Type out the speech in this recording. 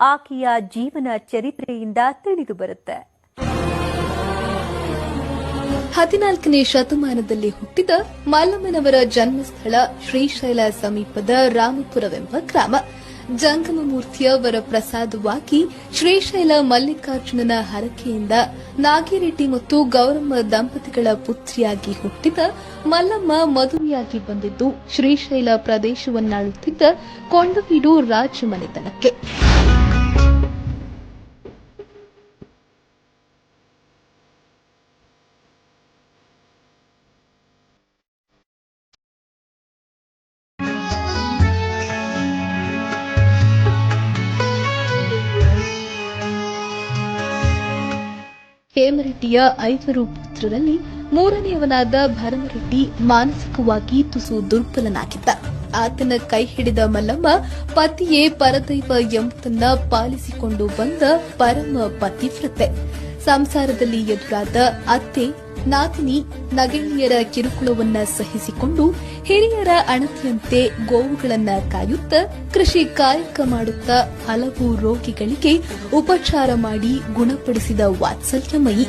ಆಕೆಯ ಜೀವನ ಚರಿತ್ರೆಯಿಂದ ತಿಳಿದು ಬರುತ್ತೆ. ಹದಿನಾಲ್ಕನೇ ಶತಮಾನದಲ್ಲಿ ಹುಟ್ಟಿದ ಮಲ್ಲಮ್ಮನವರ ಜನ್ಮಸ್ಥಳ ಶ್ರೀಶೈಲ ಸಮೀಪದ ರಾಮಪುರವೆಂಬ ಗ್ರಾಮ. ಜಂಗಮ ಮೂರ್ತಿಯವರ ಪ್ರಸಾದವಾಗಿ ಶ್ರೀಶೈಲ ಮಲ್ಲಿಕಾರ್ಜುನನ ಹರಕೆಯಿಂದ ನಾಗಿರೆಡ್ಡಿ ಮತ್ತು ಗೌರಮ್ಮ ದಂಪತಿಗಳ ಪುತ್ರಿಯಾಗಿ ಹುಟ್ಟಿದ ಮಲ್ಲಮ್ಮ ಮದುವೆಯಾಗಿ ಬಂದಿದ್ದು ಶ್ರೀಶೈಲ ಪ್ರದೇಶವನ್ನಾಳುತ್ತಿದ್ದ ಕೊಂಡವೀಡು ರಾಜ ಹೇಮರೆಡ್ಡಿಯ ಐವರು ಪುತ್ರರಲ್ಲಿ ಮೂರನೆಯವನಾದ ಭರಮರೆಡ್ಡಿ ಮಾನಸಿಕವಾಗಿ ತುಸು ದುರ್ಬಲನಾಗಿದ್ದ. ಆತನ ಕೈ ಹಿಡಿದ ಮಲ್ಲಮ್ಮ ಪತಿಯೇ ಪರದೈವ ಎಂಬುದನ್ನ ಪಾಲಿಸಿಕೊಂಡು ಬಂದ ಪರಮ ಪತಿವ್ರತೆ. ಸಂಸಾರದಲ್ಲಿ ಎದುರಾದ ಅತ್ತೆ, ನಾತಿನಿ, ನಗೆಣಿಯರ ಕಿರುಕುಳವನ್ನ ಸಹಿಸಿಕೊಂಡು ಹಿರಿಯರ ಅಣತಿಯಂತೆ ಗೋವುಗಳನ್ನ ಕಾಯುತ್ತ ಕೃಷಿ ಕಾಯಕ ಮಾಡುತ್ತಾ ಹಲವು ರೋಗಿಗಳಿಗೆ ಉಪಚಾರ ಮಾಡಿ ಗುಣಪಡಿಸಿದ ವಾತ್ಸಲ್ಯಮಯಿ.